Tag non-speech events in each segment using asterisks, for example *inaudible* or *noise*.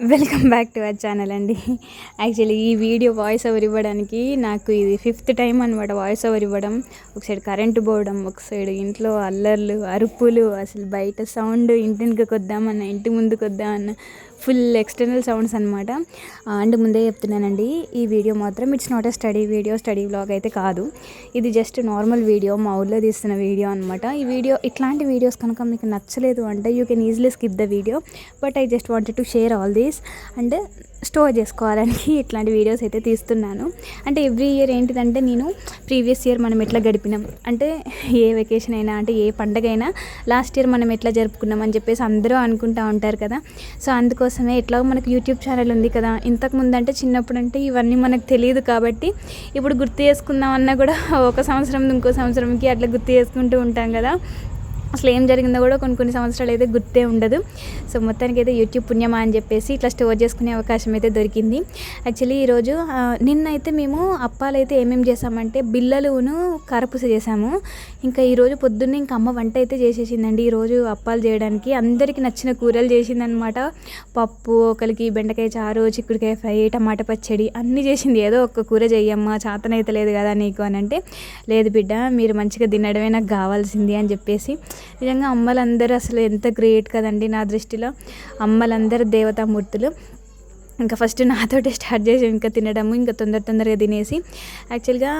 Welcome back to our channel అండి. Actually ఈ video voice over ఇవ్వడానికి నాకు ఇది ఫిఫ్త్ టైం అనమాట వాయిస్ ఓవర్ ఇవ్వడం. ఒక సైడ్ కరెంటు పోవడం ఒక సైడ్ ఇంట్లో అల్లర్లు అరుపులు అసలు బయట సౌండ్ ఇంటికి కొద్దామన్న ఇంటి ముందుకు వద్దామన్న ఫుల్ ఎక్స్టర్నల్ సౌండ్స్ అనమాట అండ్ ముందే చెప్తున్నానండి ఈ వీడియో మాత్రం it's not a study video study blog అయితే కాదు. ఇది జస్ట్ నార్మల్ వీడియో మా ఊళ్ళో తీస్తున్న వీడియో అనమాట ఈ వీడియో ఇట్లాంటి వీడియోస్ కనుక మీకు నచ్చలేదు అంటే you can easily skip the video but I just wanted to share all these and store చేసుకోవాలని ఇట్లాంటి వీడియోస్ అయితే తీస్తున్నాను. అంటే ఎవ్రీ ఇయర్ ఏంటిదంటే నేను ప్రీవియస్ ఇయర్ మనం ఎట్లా గడిపినాం? అంటే ఏ వెకేషన్ అయినా అంటే ఏ పండగ అయినా లాస్ట్ ఇయర్ మనం ఎట్లా జరుపుకున్నాం అని చెప్పేసి అందరూ అనుకుంటూ ఉంటారు కదా. సో అందుకోసం అందుకోసమే ఎట్లాగో మనకు యూట్యూబ్ ఛానల్ ఉంది కదా. ఇంతకు ముందు అంటే చిన్నప్పుడు అంటే ఇవన్నీ మనకు తెలియదు కాబట్టి ఇప్పుడు గుర్తు చేసుకుందామన్నా కూడా ఒక సంవత్సరం ఇంకో సంవత్సరంకి అట్లా గుర్తు చేసుకుంటూ ఉంటాం కదా. అసలు ఏం జరిగిందో కూడా కొన్ని కొన్ని సంవత్సరాలు అయితే గుర్తే ఉండదు. సో మొత్తానికి అయితే యూట్యూబ్ పుణ్యమా అని చెప్పేసి ఇట్లా స్టోర్ చేసుకునే అవకాశం అయితే దొరికింది. యాక్చువల్లీ ఈరోజు నిన్నైతే మేము అప్పాలు అయితే ఏమేమి చేసామంటే బిల్లలును కరపుస చేసాము. ఇంకా ఈరోజు పొద్దున్నే ఇంకా అమ్మ వంట అయితే చేసేసిందండి. ఈరోజు అప్పాలు చేయడానికి అందరికీ నచ్చిన కూరలు చేసిందనమాట పప్పు ఒకరికి బెండకాయ చారు చిక్కుడుకాయ ఫ్రై టమాటా పచ్చడి అన్నీ చేసింది. ఏదో ఒక్క కూర చెయ్యమ్మా చాతనైతే లేదు కదా నీకు అని అంటే లేదు బిడ్డ మీరు మంచిగా తినడమే నాకు కావాల్సింది అని చెప్పేసి నిజంగా అమ్మలందరూ అసలు ఎంత గ్రేట్ కదండి నా దృష్టిలో. అమ్మలందరూ దేవతామూర్తులు. ఇంకా ఫస్ట్ నాతోటి స్టార్ట్ చేసి ఇంకా తినడము ఇంకా తొందర తొందరగా తినేసి యాక్చువల్గా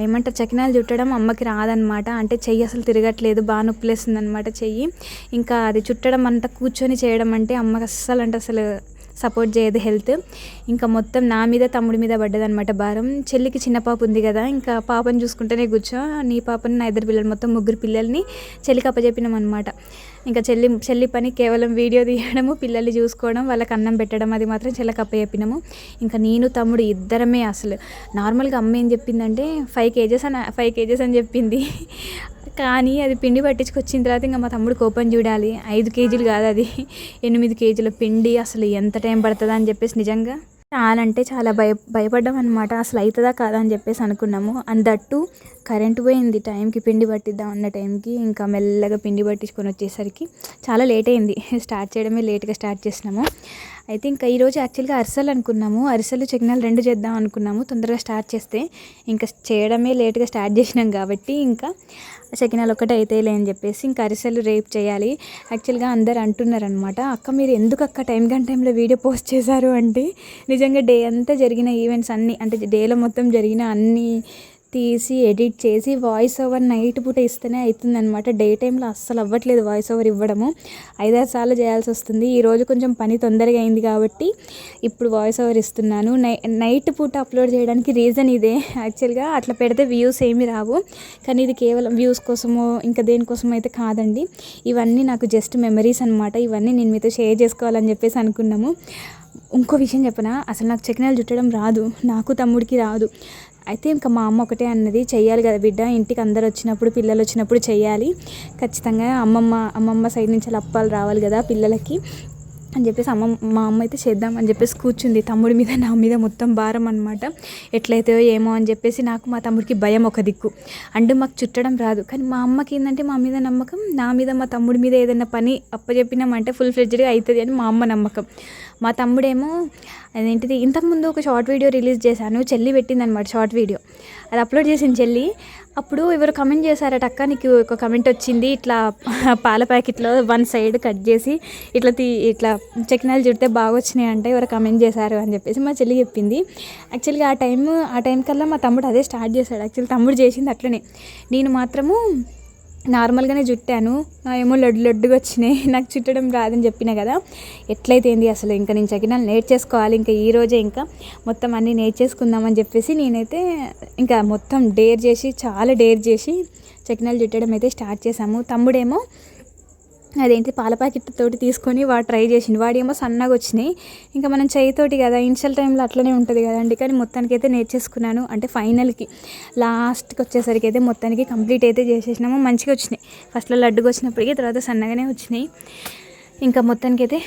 ఏమంటారు చకినాలు చుట్టడం అమ్మకి రాదనమాట అంటే చెయ్యి అసలు తిరగట్లేదు బాగా నొప్పిలేస్తుంది అనమాట చెయ్యి. ఇంకా అది చుట్టడం అంతా కూర్చొని చేయడం అంటే అమ్మకి అస్సలు అంటే అసలు సపోర్ట్ చేయదు హెల్త్. ఇంకా మొత్తం నా మీద తమ్ముడి మీద పడ్డదనమాట భారం. చెల్లికి చిన్న పాప ఉంది కదా ఇంకా పాపని చూసుకుంటేనే కూర్చో. నీ పాపని నా ఇద్దరు పిల్లలు మొత్తం ముగ్గురు పిల్లల్ని చెల్లికి అప్పచెప్పినాం అనమాట ఇంకా చెల్లి చెల్లి పని కేవలం వీడియో తీయడము పిల్లల్ని చూసుకోవడం వాళ్ళకి అన్నం పెట్టడం అది మాత్రం చెల్లకి అప్పచెప్పినాము. ఇంకా నేను తమ్ముడు ఇద్దరమే అసలు. నార్మల్గా అమ్మ ఏం చెప్పిందంటే ఫైవ్ కేజెస్ అని ఫైవ్ కేజెస్ అని చెప్పింది. కానీ అది పిండి పట్టించుకొచ్చిన తర్వాత ఇంకా మా తమ్ముడు కోపం చూడాలి. ఐదు కేజీలు కాదు అది. ఎనిమిది కేజీల పిండి అసలు ఎంత టైం పడుతుందా అని చెప్పేసి నిజంగా చాలా అంటే చాలా భయ భయపడ్డాం అనమాట అసలు అవుతుందా కాదా అని చెప్పేసి అనుకున్నాము. అందట్టు దట్టు కరెంట్ పోయింది. టైంకి పిండి పట్టిద్దాం అన్న టైంకి ఇంకా మెల్లగా పిండి పట్టించుకొని వచ్చేసరికి చాలా లేట్ అయింది. *laughs* స్టార్ట్ చేయడమే లేట్గా స్టార్ట్ చేసినాము. అయితే ఇంకా ఈరోజు యాక్చువల్గా అరిసెలు అనుకున్నాము. అరిసెలు చికెనాలు రెండు చేద్దాం అనుకున్నాము. తొందరగా స్టార్ట్ చేస్తే ఇంకా చేయడమే లేట్గా స్టార్ట్ చేసినాం కాబట్టి ఇంకా సెకినాలు ఒకటే అవుతాయిలే అని చెప్పేసి ఇంకా అరిసెలు రేపు చేయాలి. యాక్చువల్గా అందరు అంటున్నారనమాట అక్క మీరు ఎందుకు అక్క టైం గంట టైంలో వీడియో పోస్ట్ చేశారు? అంటే నిజంగా డే అంతా జరిగిన ఈవెంట్స్ అన్నీ అంటే డేలో మొత్తం జరిగిన అన్ని తీసి ఎడిట్ చేసి వాయిస్ ఓవర్ నైట్ పూట ఇస్తేనే అవుతుంది అనమాట డే టైంలో అస్సలు అవ్వట్లేదు వాయిస్ ఓవర్ ఇవ్వడము. ఐదారు సార్లు చేయాల్సి వస్తుంది. ఈరోజు కొంచెం పని తొందరగా అయింది కాబట్టి ఇప్పుడు వాయిస్ ఓవర్ ఇస్తున్నాను. నైట్ పూట అప్లోడ్ చేయడానికి రీజన్ ఇదే. యాక్చువల్గా అట్లా పెడితే వ్యూస్ ఏమి రావు. కానీ ఇది కేవలం వ్యూస్ కోసమో ఇంకా దేనికోసమో అయితే కాదండి. ఇవన్నీ నాకు జస్ట్ మెమరీస్ అనమాట ఇవన్నీ నేను మీతో షేర్ చేసుకోవాలని చెప్పేసి అనుకున్నాము. ఇంకో విషయం చెప్పనా? అసలు నాకు చకినాలు చుట్టడం రాదు. నాకు తమ్ముడికి రాదు. అయితే ఇంకా మా అమ్మ ఒకటే అన్నది చెయ్యాలి కదా బిడ్డ ఇంటికి అందరు వచ్చినప్పుడు పిల్లలు వచ్చినప్పుడు చేయాలి ఖచ్చితంగా అమ్మమ్మ అమ్మమ్మ సైడ్ నుంచి అప్పాలు రావాలి కదా పిల్లలకి. అని చెప్పేసి అమ్మ మా అమ్మ అయితే చేద్దాం అని చెప్పేసి కూర్చుంది. తమ్ముడి మీద నా మీద మొత్తం భారం అనమాట ఎట్లయితే ఏమో అని చెప్పేసి నాకు మా తమ్ముడికి భయం ఒక దిక్కు. అంటే మాకు చుట్టడం రాదు. కానీ మా అమ్మకి ఏంటంటే మా మీద నమ్మకం నా మీద మా తమ్ముడి మీద ఏదైనా పని అప్పచెప్పినామంటే ఫుల్ ఫ్లెడ్జ్డ్గా అవుతుంది అని మా అమ్మ నమ్మకం. మా తమ్ముడేమో అదేంటిది ఇంతకుముందు ఒక షార్ట్ వీడియో రిలీజ్ చేశాను చెల్లి పెట్టిందనమాట షార్ట్ వీడియో. అది అప్లోడ్ చేసింది చెల్లి. అప్పుడు ఎవరు కమెంట్ చేశారట అక్క నీకు ఒక కమెంట్ వచ్చింది ఇట్లా పాల ప్యాకెట్లో వన్ సైడ్ కట్ చేసి ఇట్లా తీ ఇట్లా చకినాలు చుడితే బాగా వచ్చినాయి అంటే ఎవరు కమెంట్ చేశారు అని చెప్పేసి మా చెల్లి చెప్పింది. యాక్చువల్గా ఆ టైం ఆ టైం కల్లా మా తమ్ముడు అదే స్టార్ట్ చేశాడు. యాక్చువల్లీ తమ్ముడు చేసింది అట్లనే. నేను మాత్రము నార్మల్గానే చుట్టాను ఏమో లడ్డు లడ్డుగా వచ్చినాయి. *laughs* నాకు చుట్టడం రాదని చెప్పిన కదా. ఎట్లయితే ఏంది అసలు ఇంకా నేను చకినాలు నేర్చేసుకోవాలి. ఇంకా ఈరోజే ఇంకా మొత్తం అన్నీ నేర్చేసుకుందామని చెప్పేసి నేనైతే ఇంకా మొత్తం డేర్ చేసి చాలా డేర్ చేసి చకినాలు చుట్టడం అయితే స్టార్ట్ చేశాము. తమ్ముడేమో అదేంటి పాల ప్యాకెట్ తోటి తీసుకొని వాడు ట్రై చేసిండు. వాడేమో సన్నగా వచ్చినాయి. ఇంకా మనం చేయితోటి కదా ఇన్షియల్ టైంలో అట్లనే ఉంటుంది కదండి. కానీ మొత్తానికి అయితే నేర్చేసుకున్నాను. అంటే ఫైనల్కి లాస్ట్కి వచ్చేసరికి అయితే మొత్తానికి కంప్లీట్ అయితే చేసేసినాము. మంచిగా వచ్చినాయి. ఫస్ట్లో లడ్డుగా వచ్చినప్పటికీ తర్వాత సన్నగానే వచ్చినాయి. ఇంకా మొత్తానికి అయితే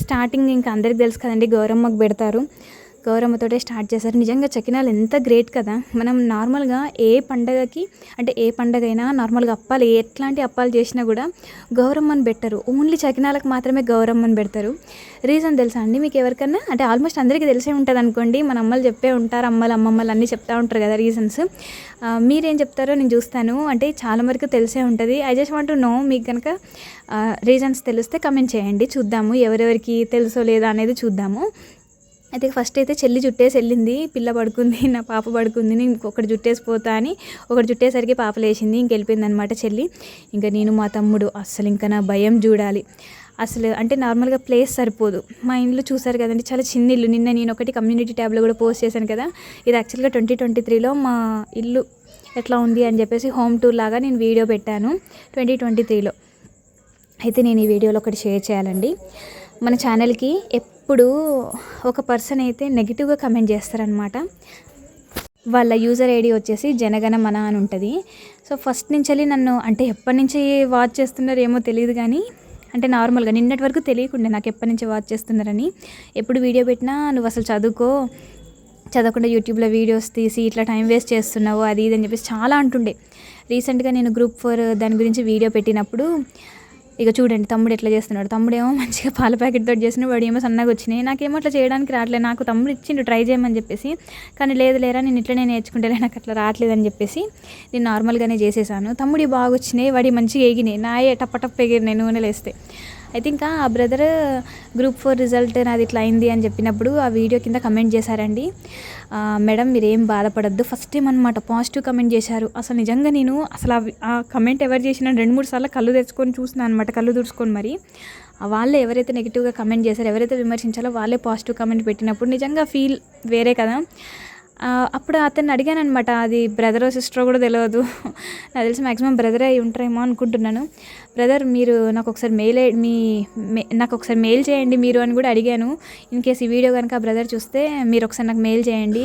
స్టార్టింగ్ ఇంకా అందరికి తెలుసు కదండి గౌరమ్మకు పెడతారు. గౌరమ్మతోటే స్టార్ట్ చేశారు. నిజంగా చకినాలు ఎంత గ్రేట్ కదా. మనం నార్మల్గా ఏ పండగకి అంటే ఏ పండగ అయినా నార్మల్గా అప్పాలు ఎట్లాంటి అప్పాలు చేసినా కూడా గౌరమ్మని పెట్టరు. ఓన్లీ చకినాలకు మాత్రమే గౌరమ్మని పెడతారు. రీజన్ తెలుసా అండి మీకు ఎవరికన్నా? అంటే ఆల్మోస్ట్ అందరికీ తెలిసే ఉంటుంది అనుకోండి. మన అమ్మలు చెప్పే ఉంటారు అమ్మలు అమ్మమ్మలు అన్నీ చెప్తా ఉంటారు కదా రీజన్స్. మీరేం చెప్తారో నేను చూస్తాను. అంటే చాలా వరకు తెలిసే ఉంటుంది. ఐ జస్ట్ వాంట్ నో మీకు కనుక రీజన్స్ తెలిస్తే కమెంట్ చేయండి. చూద్దాము ఎవరెవరికి తెలుసో లేదా అనేది చూద్దాము. అయితే ఫస్ట్ అయితే చెల్లి జుట్టేసి వెళ్ళింది. పిల్ల పడుకుంది నా పాప పడుకుంది నేను ఇంకొకటి జుట్టేసి పోతా అని ఒకటి జుట్టేసరికి పాప లేచింది. ఇంకెళ్ళిపోయింది అనమాట చెల్లి. ఇంకా నేను మా తమ్ముడు అస్సలు ఇంకా నా భయం చూడాలి. అసలు అంటే నార్మల్గా ప్లేస్ సరిపోదు. మా ఇంట్లో చూసారు కదండి చాలా చిన్న ఇల్లు. నిన్న నేను ఒకటి కమ్యూనిటీ ట్యాబ్లో కూడా పోస్ట్ చేశాను కదా. ఇది యాక్చువల్గా ట్వంటీ ట్వంటీ త్రీలో మా ఇల్లు ఎట్లా ఉంది అని చెప్పేసి హోమ్ టూర్ లాగా నేను వీడియో పెట్టాను ట్వంటీ ట్వంటీ త్రీలో అయితే నేను ఈ వీడియోలో ఒకటి షేర్ చేయాలండి. మన ఛానల్కి ఎప్పుడు ఒక పర్సన్ అయితే నెగిటివ్గా కమెంట్ చేస్తారనమాట. వాళ్ళ యూజర్ ఐడి వచ్చేసి జనగణ మన అని ఉంటుంది. సో ఫస్ట్ నుంచి నన్ను అంటే ఎప్పటి నుంచి వాచ్ చేస్తున్నారో ఏమో తెలియదు కానీ అంటే నార్మల్గా నిన్నటి వరకు తెలియకుండా నాకు ఎప్పటి నుంచి వాచ్ చేస్తున్నారని. ఎప్పుడు వీడియో పెట్టినా నువ్వు అసలు చదువుకో చదవకుండా యూట్యూబ్లో వీడియోస్ తీసి ఇట్లా టైం వేస్ట్ చేస్తున్నావు అది ఇది అని చెప్పేసి చాలా అంటుండే. రీసెంట్గా నేను గ్రూప్ ఫోర్ దాని గురించి వీడియో పెట్టినప్పుడు ఇక చూడండి తమ్ముడు ఎట్లా చేస్తున్నాడు. తమ్ముడేమో మంచిగా పాల ప్యాకెట్ తోటి చేసిన వాడు ఏమో సన్నగా వచ్చినాయి. నాకేమో అట్లా చేయడానికి రావట్లేదు నాకు తమ్ముడు ఇచ్చిండు ట్రై చేయమని చెప్పేసి కానీ లేదు లేరా నేను ఇట్లనే నేర్చుకుంటే నాకు అట్లా రావట్లేదు అని చెప్పేసి నేను నార్మల్గానే చేసేసాను. తమ్ముడి బాగా వచ్చినాయి వాడి మంచిగా ఎగినాయి నాయే టప్ప టప్ప ఎగిరినాయి నూనెలు వేస్తే అయితే ఇంకా ఆ బ్రదర్ గ్రూప్ ఫోర్ రిజల్ట్ నాది ఇట్లా అయింది అని చెప్పినప్పుడు ఆ వీడియో కింద కమెంట్ చేశారండి. మేడం మీరేం బాధపడద్దు. ఫస్ట్ టైం అనమాట పాజిటివ్ కమెంట్ చేశారు. అసలు నిజంగా నేను అసలు ఆ కమెంట్ ఎవరు చేసినా రెండు మూడు సార్లు కళ్ళు తెచ్చుకొని చూస్తున్నాను అనమాట కళ్ళు తుడుచుకొని మరి. వాళ్ళే ఎవరైతే నెగిటివ్గా కమెంట్ చేశారో ఎవరైతే విమర్శించాలో వాళ్ళే పాజిటివ్ కమెంట్ పెట్టినప్పుడు నిజంగా ఫీల్ వేరే కదా. అప్పుడు అతన్ని అడిగాను అనమాట అది బ్రదర్ సిస్టర్ కూడా తెలియదు నాకు తెలిసి మ్యాక్సిమం బ్రదర్ అయి ఉంటారేమో అనుకుంటున్నాను. బ్రదర్ మీరు నాకు ఒకసారి మెయిల్ మీ నాకు ఒకసారి మెయిల్ చేయండి మీరు అని కూడా అడిగాను. ఇన్ కేస్ ఈ వీడియో కనుక బ్రదర్ చూస్తే మీరు ఒకసారి నాకు మెయిల్ చేయండి.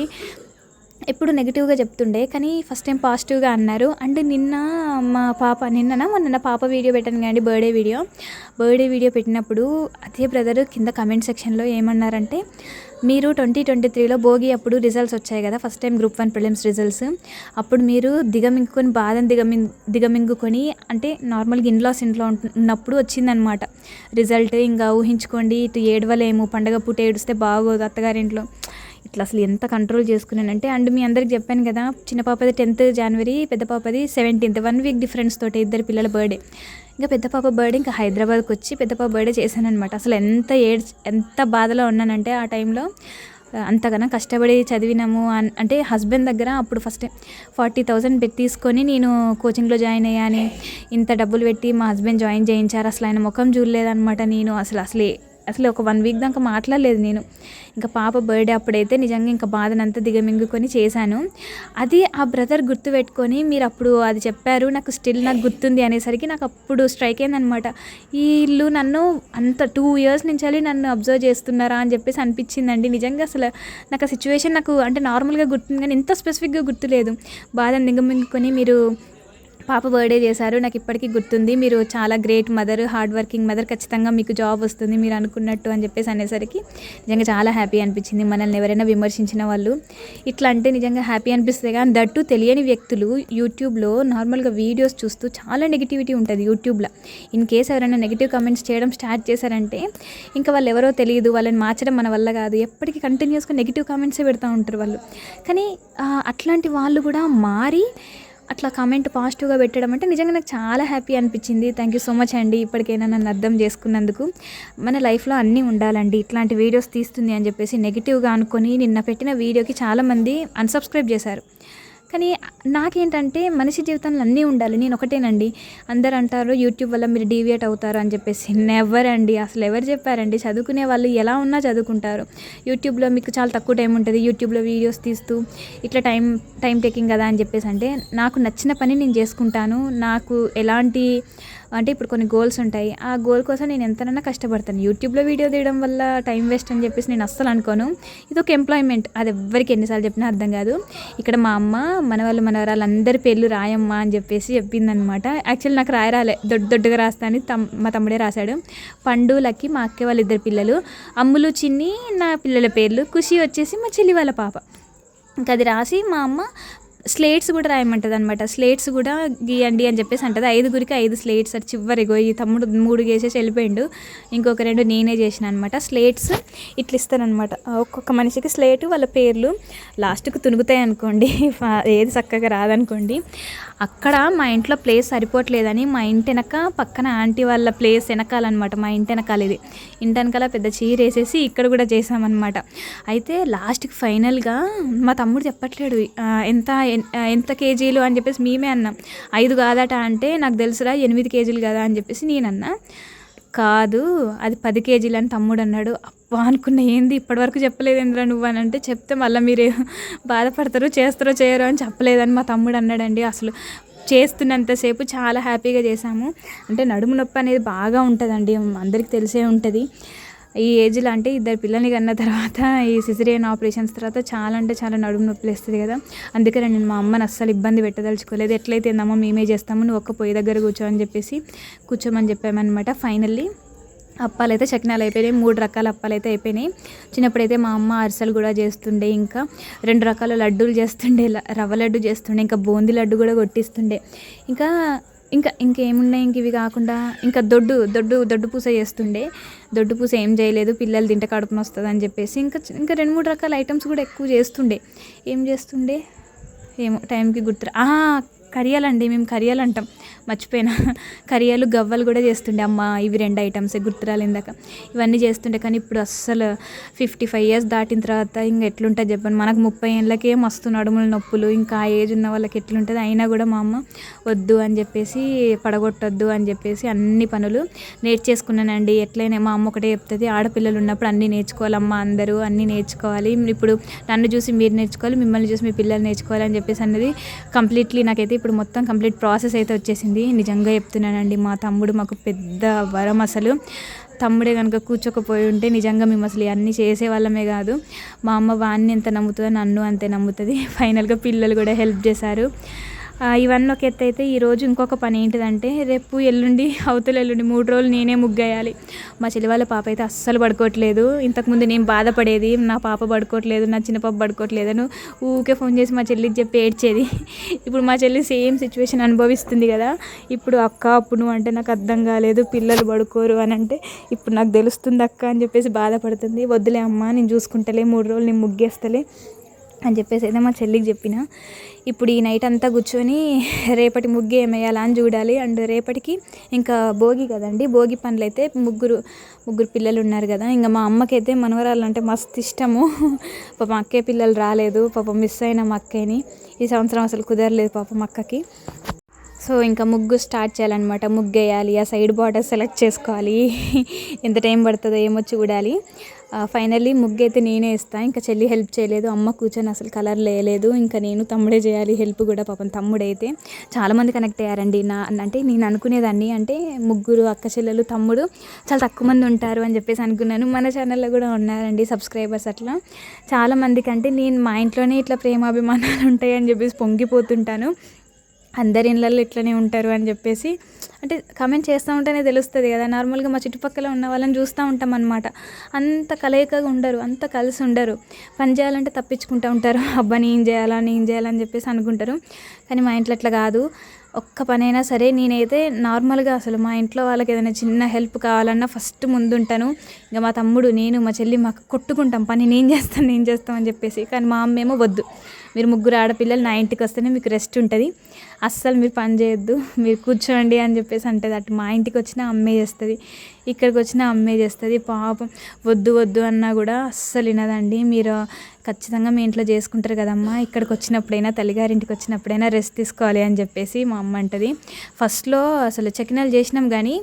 ఎప్పుడు నెగిటివ్గా చెప్తుండే కానీ ఫస్ట్ టైం పాజిటివ్గా అన్నారు. అంటే నిన్న మా పాప నిన్న మొన్న పాప వీడియో పెట్టాను కానీ బర్త్డే వీడియో బర్త్డే వీడియో పెట్టినప్పుడు అదే బ్రదర్ కింద కమెంట్ సెక్షన్లో ఏమన్నారంటే మీరు ట్వంటీ ట్వంటీ త్రీలో భోగి అప్పుడు రిజల్ట్స్ వచ్చాయి కదా first time group one prelims results అప్పుడు మీరు దిగమింగుకొని బాధను దిగమి దిగమింగుకొని అంటే నార్మల్గా ఇన్లాస్ ఇంట్లో ఉన్నప్పుడు వచ్చిందనమాట రిజల్ట్ ఇంకా ఊహించుకోండి ఇటు ఏడవలేము పండగ పూట ఏడుస్తే బాగోదు అత్తగారింట్లో. ఇట్లా అసలు ఎంత కంట్రోల్ చేసుకున్నానంటే అండ్ మీ అందరికి చెప్పాను కదా చిన్న పాపది టెన్త్ జనవరి పెద్ద పాపది సెవెంటీన్త్ వన్ వీక్ డిఫరెన్స్ తోటి ఇద్దరు పిల్లల బర్త్డే ఇంకా పెద్ద పాప బర్త్డే ఇంకా హైదరాబాద్కి వచ్చి పెద్ద పాప బర్త్డే చేశానమాట అసలు ఎంత ఏడ్స్ ఎంత బాధలో ఉన్నానంటే ఆ టైంలో అంతగానో కష్టపడి చదివినాము. అంటే హస్బెండ్ దగ్గర అప్పుడు ఫస్ట్ ఫార్టీ థౌజండ్ పెట్టి తీసుకొని నేను కోచింగ్లో జాయిన్ అయ్యాను. ఇంత డబ్బులు పెట్టి మా హస్బెండ్ జాయిన్ చేయించారు. అసలు ఆయన ముఖం చూడలేదనమాట నేను. అసలు అసలే అసలు ఒక వన్ వీక్ దాకా మాట్లాడలేదు నేను. ఇంకా పాప బర్త్డే అప్పుడైతే నిజంగా ఇంకా బాధనంతా దిగమింగుకొని చేశాను. అది ఆ బ్రదర్ గుర్తుపెట్టుకొని మీరు అప్పుడు అది చెప్పారు నాకు స్టిల్ నాకు గుర్తుంది అనేసరికి నాకు అప్పుడు స్ట్రైక్ అయిందనమాట ఈ ఇల్లు నన్ను అంత టూ ఇయర్స్ నుంచి నన్ను అబ్జర్వ్ చేస్తున్నారా అని చెప్పేసి అనిపించిందండి. నిజంగా అసలు నాకు ఆ సిచ్యువేషన్ నాకు అంటే నార్మల్గా గుర్తుంది కానీ ఇంత స్పెసిఫిక్గా గుర్తులేదు. బాధను దిగమింగుకొని మీరు పాప బర్త్డే చేశారు నాకు ఇప్పటికీ గుర్తుంది. మీరు చాలా great mother hard working mother ఖచ్చితంగా మీకు జాబ్ వస్తుంది మీరు అనుకున్నట్టు అని చెప్పేసి అనేసరికి నిజంగా చాలా హ్యాపీ అనిపించింది. మనల్ని ఎవరైనా విమర్శించిన వాళ్ళు ఇట్లా అంటే నిజంగా హ్యాపీ అనిపిస్తుంది. కానీ దట్టు తెలియని వ్యక్తులు యూట్యూబ్లో నార్మల్గా వీడియోస్ చూస్తూ చాలా నెగిటివిటీ ఉంటుంది యూట్యూబ్లో. ఇన్ కేస్ ఎవరైనా నెగిటివ్ కమెంట్స్ చేయడం స్టార్ట్ చేశారంటే ఇంకా వాళ్ళు ఎవరో తెలియదు వాళ్ళని మార్చడం మన వల్ల కాదు. ఎప్పటికీ కంటిన్యూస్గా నెగిటివ్ కామెంట్సే పెడతా ఉంటారు వాళ్ళు. కానీ అట్లాంటి వాళ్ళు కూడా మారి అట్లా కామెంట్ పాజిటివ్గా పెట్టడం అంటే నిజంగా నాకు చాలా హ్యాపీ అనిపించింది. థ్యాంక్ యూ సో మచ్ అండి ఇప్పటికైనా నన్ను అర్థం చేసుకున్నందుకు. మన లైఫ్లో అన్నీ ఉండాలండి. ఇట్లాంటి వీడియోస్ తీస్తుంది అని చెప్పేసి నెగిటివ్గా అనుకొని నిన్న పెట్టిన వీడియోకి చాలామంది అన్సబ్స్క్రైబ్ చేశారు. కానీ నాకేంటంటే మనిషి జీవితంలో అన్నీ ఉండాలి. నేను ఒకటేనండి. అందరు అంటారు యూట్యూబ్ వల్ల మీరు డీవియేట్ అవుతారు అని చెప్పేసి. నెవర్ అండి అసలు ఎవరు చెప్పారండి? చదువుకునే వాళ్ళు ఎలా ఉన్నా చదువుకుంటారు. యూట్యూబ్లో మీకు చాలా తక్కువ టైం ఉంటుంది. యూట్యూబ్లో వీడియోస్ తీస్తూ ఇట్లా టైం టైం టేకింగ్ కదా అని చెప్పేసి అంటే నాకు నచ్చిన పని నేను చేసుకుంటాను. నాకు ఎలాంటి అంటే ఇప్పుడు కొన్ని గోల్స్ ఉంటాయి. ఆ గోల్ కోసం నేను ఎంతనైనా కష్టపడతాను. యూట్యూబ్లో వీడియో తీయడం వల్ల టైం వేస్ట్ అని చెప్పేసి నేను అస్సలు అనుకోను. ఇది ఒక ఎంప్లాయ్మెంట్. అది ఎవ్వరికి ఎన్నిసార్లు చెప్పినా అర్థం కాదు. ఇక్కడ మా అమ్మ మనవాళ్ళు మనవరాలు అందరి పేర్లు రాయమ్మా అని చెప్పేసి చెప్పిందనమాట యాక్చువల్ నాకు రాయరాలే దొడ్డు దొడ్డుగా రాస్తా అని తమ్ మా తమ్ముడే రాశాడు. పండులకి మా అక్క వాళ్ళ ఇద్దరు పిల్లలు. అమ్ములు చిన్ని నా పిల్లల పేర్లు. ఖుషి వచ్చేసి మా చెల్లి వాళ్ళ పాప. ఇంకా అది రాసి మా అమ్మ స్లేట్స్ కూడా రాయమంటుంది అనమాట స్లేట్స్ కూడా గీయండి అని చెప్పేసి అంటది. ఐదుగురికి ఐదు స్లేట్స్ అది చివరిగో ఈ తమ్ముడు మూడు గేసేసి వెళ్ళిపోయిండు. ఇంకొక రెండు నేనే చేసిన అనమాట స్లేట్స్ ఇట్లా ఇస్తానమాట ఒక్కొక్క మనిషికి స్లేటు వాళ్ళ పేర్లు లాస్ట్కి తునుగుతాయి అనుకోండి *laughs* ఏది చక్కగా రాదనుకోండి. అక్కడ మా ఇంట్లో ప్లేస్ సరిపోవట్లేదని మా ఇంటి వెనక పక్కన ఆంటీ వాళ్ళ ప్లేస్ వెనకాలన్నమాట మా ఇంటి వెనకాల ఇది ఇంటి వెనకాల పెద్ద చీర వేసేసి ఇక్కడ కూడా చేసామన్నమాట. అయితే లాస్ట్కి ఫైనల్గా మా తమ్ముడు చెప్పట్లేడు ఎంత ఎంత కేజీలు? అని చెప్పేసి మేమే అన్నాం. ఐదు కాదట అంటే నాకు తెలుసురా ఎనిమిది కేజీలు కదా? అని చెప్పేసి నేను కాదు అది పది కేజీలు అని తమ్ముడు అన్నాడు. అనుకున్న ఏంది? ఇప్పటివరకు చెప్పలేదు ఎందులో నువ్వు అని అంటే చెప్తే మళ్ళీ మీరు బాధపడతారు చేస్తారో చేయరో అని చెప్పలేదని మా తమ్ముడు అన్నాడండి. అసలు చేస్తున్నంతసేపు చాలా హ్యాపీగా చేశాము. అంటే నడుము నొప్పి అనేది బాగా ఉంటుందండి అందరికీ తెలిసే ఉంటుంది. ఈ ఏజ్లో అంటే ఇద్దరు పిల్లల్ని కన్న తర్వాత ఈ సిజరియన్ ఆపరేషన్స్ తర్వాత చాలా అంటే చాలా నడుము నొప్పులు వేస్తుంది కదా. అందుకే నేను మా అమ్మని అస్సలు ఇబ్బంది పెట్టదలుచుకోలేదు. ఎట్లయితే ఏందమ్మా మేమే చేస్తాము నువ్వు ఒక్క పొయ్యి దగ్గర కూర్చోమని చెప్పేసి కూర్చోమని చెప్పామన్నమాట. ఫైనల్లీ అప్పాలు అయితే చకినాలు అయిపోయినాయి మూడు రకాల అప్పాలు అయితే అయిపోయినాయి. చిన్నప్పుడైతే మా అమ్మ అరిసెలు కూడా చేస్తుండే ఇంకా రెండు రకాల లడ్డూలు చేస్తుండే రవ్వ లడ్డు చేస్తుండే ఇంకా బూందీ లడ్డు కూడా కొట్టిస్తుండే. ఇంకా ఇంకా ఇంకేమున్నాయి ఇంక ఇవి కాకుండా ఇంకా దొడ్డు దొడ్డు దొడ్డు పూస చేస్తుండే. దొడ్డు పూస ఏం చేయలేదు పిల్లలు తింట కడుపున వస్తుంది అని చెప్పేసి ఇంకా ఇంకా రెండు మూడు రకాల ఐటమ్స్ కూడా ఎక్కువ చేస్తుండే. ఏం చేస్తుండే? ఏమో టైంకి గుర్తు కరియాలండి మేము కరియాలు అంటాం. మర్చిపోయినా. కరియాలు గవ్వలు కూడా చేస్తుండే అమ్మ ఇవి రెండు ఐటమ్స్ గుర్తురాలు ఇందాక. ఇవన్నీ చేస్తుండే కానీ ఇప్పుడు అస్సలు ఫిఫ్టీ ఫైవ్ ఇయర్స్ దాటిన తర్వాత ఇంకా ఎట్లుంటుంది చెప్పండి. మనకు ముప్పై ఏళ్ళకే మస్తు నడుముల నొప్పులు ఇంకా ఆ ఏజ్ ఉన్న వాళ్ళకి ఎట్లుంటుంది అయినా కూడా మా అమ్మ వద్దు అని చెప్పేసి పడగొట్టొద్దు అని చెప్పేసి అన్ని పనులు నేర్చేసుకున్నానండి. ఎట్లయినా మా అమ్మ ఒకటే చెప్తుంది ఆడపిల్లలు ఉన్నప్పుడు అన్నీ నేర్చుకోవాలమ్మా అందరూ అన్నీ నేర్చుకోవాలి. ఇప్పుడు నన్ను చూసి మీరు నేర్చుకోవాలి మిమ్మల్ని చూసి మీ పిల్లలు నేర్చుకోవాలి అని చెప్పేసి అన్నది కంప్లీట్లీ నాకైతే ఇప్పుడు మొత్తం కంప్లీట్ ప్రాసెస్ అయితే వచ్చేసింది. నిజంగా చెప్తున్నానండి మా తమ్ముడు మాకు పెద్ద వరం అసలు. తమ్ముడే కనుక కూర్చోకపోయి ఉంటే నిజంగా మేము అసలు ఇవన్నీ చేసేవాళ్ళమే కాదు. మా అమ్మ వాన్ని ఎంత నమ్ముతుందో నన్ను అంతే నమ్ముతుంది. ఫైనల్గా *laughs* పిల్లలు కూడా హెల్ప్ చేశారు. ఇవన్నీ ఒక ఎత్తు అయితే ఈరోజు ఇంకొక పని ఏంటిదంటే రేపు ఎల్లుండి అవతల ఎల్లుండి మూడు రోజులు నేనే ముగ్గేయాలి. మా చెల్లి వాళ్ళ పాప అయితే అస్సలు పడుకోవట్లేదు. ఇంతకుముందు నేను బాధపడేది నా పాప పడుకోవట్లేదు నా చిన్న పాప అని ఊకే ఫోన్ చేసి మా చెల్లికి చెప్పి ఏడ్చేది. ఇప్పుడు మా చెల్లి సేమ్ సిచ్యువేషన్ అనుభవిస్తుంది కదా. ఇప్పుడు అక్క అప్పుడు నువ్వు అంటే నాకు అర్థం కాలేదు పిల్లలు పడుకోరు అని అంటే ఇప్పుడు నాకు తెలుస్తుంది అక్క అని చెప్పేసి బాధపడుతుంది. వద్దులే అమ్మ నేను చూసుకుంటలే మూడు రోజులు నేను ముగ్గేస్తలే. అని చెప్పేసి అయితే మా చెల్లికి చెప్పిన. ఇప్పుడు ఈ నైట్ అంతా కూర్చొని రేపటి ముగ్గు ఏమేయాలా అని చూడాలి. అండ్ రేపటికి ఇంకా భోగి కదండి. భోగి పనులు అయితే ముగ్గురు ముగ్గురు పిల్లలు ఉన్నారు కదా. ఇంకా మా అమ్మకైతే మనవరాలు అంటే మస్తు ఇష్టము. *laughs* పాప అక్కే పిల్లలు రాలేదు. పాప మిస్ అయిన మా అక్కని. ఈ సంవత్సరం అసలు కుదరలేదు పాప అక్కకి. సో ఇంకా ముగ్గు స్టార్ట్ చేయాలన్నమాట. ముగ్గు వేయాలి ఆ సైడ్ బార్డర్ సెలెక్ట్ చేసుకోవాలి. ఎంత టైం పడుతుందో ఏమో చూడాలి. ఫైనల్లీ ముగ్గు అయితే నేనే ఇస్తాను ఇంకా చెల్లి హెల్ప్ చేయలేదు. అమ్మ కూర్చొని అసలు కలర్ లేలేదు ఇంకా నేను తమ్ముడే చేయాలి. హెల్ప్ కూడా పాపం తమ్ముడైతే. చాలామంది కనెక్ట్ అయ్యారండి. నా అంటే నేను అనుకునేదాన్ని. అంటే ముగ్గురు అక్క చెల్లెలు తమ్ముడు చాలా తక్కువ మంది ఉంటారు అని చెప్పేసి అనుకున్నాను. మన ఛానల్లో కూడా ఉన్నారండి సబ్స్క్రైబర్స్ అట్లా. చాలా అంటే నేను మా ఇంట్లోనే ఇట్లా ప్రేమాభిమానాలు ఉంటాయి అని చెప్పేసి పొంగిపోతుంటాను. అందరి ఇళ్ళల్లో ఇట్లనే ఉంటారు అని చెప్పేసి అంటే కమెంట్ చేస్తూ ఉంటేనే తెలుస్తుంది కదా. నార్మల్గా మా చుట్టుపక్కల ఉన్న వాళ్ళని చూస్తూ ఉంటాం అనమాట అంత కలయికగా ఉండరు అంత కలిసి ఉండరు. పని చేయాలంటే తప్పించుకుంటూ ఉంటారు. *laughs* అబ్బా నేను చేయాలా నేను చేయాలని చెప్పేసి అనుకుంటారు. కానీ మా ఇంట్లో అట్లా కాదు. ఒక్క పనైనా సరే నేనైతే నార్మల్గా అసలు మా ఇంట్లో వాళ్ళకి ఏదైనా చిన్న హెల్ప్ కావాలన్నా ఫస్ట్ ముందుంటాను ఇంకా మా తమ్ముడు నేను మా చెల్లి మాకు కొట్టుకుంటాం. పని నేను చేస్తాను నేను చేస్తాం అని చెప్పేసి. కానీ మా అమ్మ ఏమో వద్దు. మీరు ముగ్గురు ఆడపిల్లలు నా ఇంటికి వస్తేనే మీకు రెస్ట్ ఉంటుంది. అస్సలు మీరు పని చేయొద్దు. మీరు కూర్చోండి అని చెప్పేసి అంటది. అటు మా ఇంటికి వచ్చినా అమ్మే చేస్తుంది. ఇక్కడికి వచ్చినా అమ్మే చేస్తుంది. పాపం వద్దు వద్దు అన్నా కూడా అస్సలు వినదండి. మీరు ఖచ్చితంగా మీ ఇంట్లో చేసుకుంటారు కదమ్మా. ఇక్కడికి వచ్చినప్పుడైనా తల్లిగారింటికి వచ్చినప్పుడైనా రెస్ట్ తీసుకోవాలి అని చెప్పేసి మా అమ్మ అంటది. ఫస్ట్లో అసలు చెకినాలు చేసినాం కానీ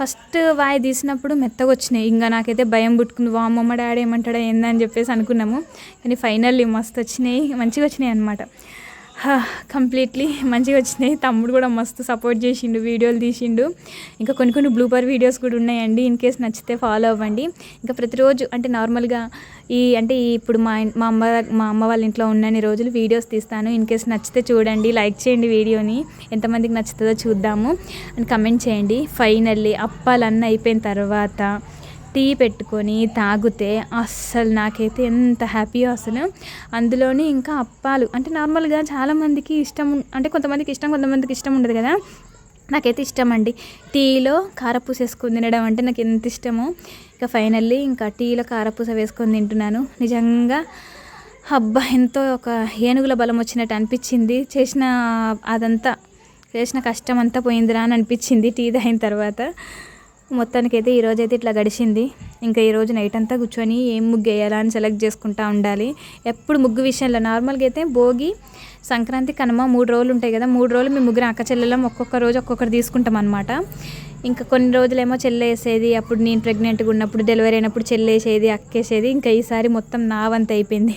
ఫస్ట్ వాయి తీసినప్పుడు మెత్తగా వచ్చినాయి. ఇంకా నాకైతే భయం పుట్టుకుంది. వా అమ్మమ్మ డాడీ ఏమంటాడో ఏందని చెప్పేసి అనుకున్నాము. కానీ ఫైనల్లీ మస్తు వచ్చినాయి. మంచిగా వచ్చినాయి అనమాట కంప్లీట్లీ మంచిగా వచ్చినాయి. తమ్ముడు కూడా మస్తు సపోర్ట్ చేసిండు వీడియోలు తీసిండు. ఇంకా కొన్ని కొన్ని బ్లూపర్ వీడియోస్ కూడా ఉన్నాయండి. ఇన్ కేస్ నచ్చితే ఫాలో అవ్వండి. ఇంకా ప్రతిరోజు అంటే నార్మల్గా ఈ అంటే ఈ ఇప్పుడు మా మా అమ్మ మా అమ్మ వాళ్ళ ఇంట్లో ఉన్నన్ని రోజులు వీడియోస్ తీస్తాను. ఇన్ కేస్ నచ్చితే చూడండి. లైక్ చేయండి వీడియోని ఎంతమందికి నచ్చుతుందో చూద్దాము. అని కమెంట్ చేయండి. ఫైనల్లీ అప్పాలన్నీ అయిపోయిన తర్వాత టీ పెట్టుకొని తాగితే అస్సలు నాకైతే ఎంత హ్యాపీయో అసలు. అందులోని ఇంకా అప్పాలు అంటే నార్మల్గా చాలామందికి ఇష్టం అంటే కొంతమందికి ఇష్టం కొంతమందికి ఇష్టం ఉండదు కదా. నాకైతే ఇష్టం అండి టీలో కారపూస వేసుకొని తినడం అంటే నాకు ఎంత ఇష్టమో. ఇక ఫైనల్లీ ఇంకా టీలో కారపూస వేసుకొని తింటున్నాను. నిజంగా అబ్బా ఎంతో ఒక ఏనుగుల బలం వచ్చినట్టు అనిపించింది. చేసిన అదంతా చేసిన కష్టం అంతా పోయిందిరా అని అనిపించింది టీ తాగిన తర్వాత. మొత్తానికైతే ఈ రోజు అయితే ఇట్లా గడిచింది. ఇంకా ఈరోజు నైట్ అంతా కూర్చొని ఏం ముగ్గు వేయాలా అని సెలెక్ట్ చేసుకుంటా ఉండాలి. ఎప్పుడు ముగ్గు విషయంలో నార్మల్గా అయితే భోగి సంక్రాంతి కనుమ మూడు రోజులు ఉంటాయి కదా. మూడు రోజులు మేము ముగ్గురు అక్క చెల్లెలం ఒక్కొక్క రోజు ఒక్కొక్కటి తీసుకుంటాం అనమాట ఇంకా కొన్ని రోజులేమో చెల్లేసేది అప్పుడు నేను ప్రెగ్నెంట్గా ఉన్నప్పుడు డెలివరీ అయినప్పుడు చెల్లేసేది అక్కేసేది ఇంకా ఈసారి మొత్తం నా వంత అయిపోయింది.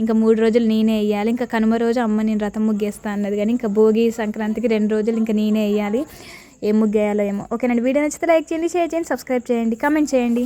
ఇంకా మూడు రోజులు నేనే వేయాలి. ఇంకా కనుమ రోజు అమ్మ నేను రథం ముగ్గేస్తా అన్నది కానీ ఇంకా భోగి సంక్రాంతికి రెండు రోజులు ఇంకా నేనే వేయాలి. ఏం ముగ్గేయాలో ఏమో. ఓకేనండి వీడియో నచ్చితే లైక్ చేయండి షేర్ చేయండి సబ్స్క్రైబ్ చేయండి కామెంట్ చేయండి.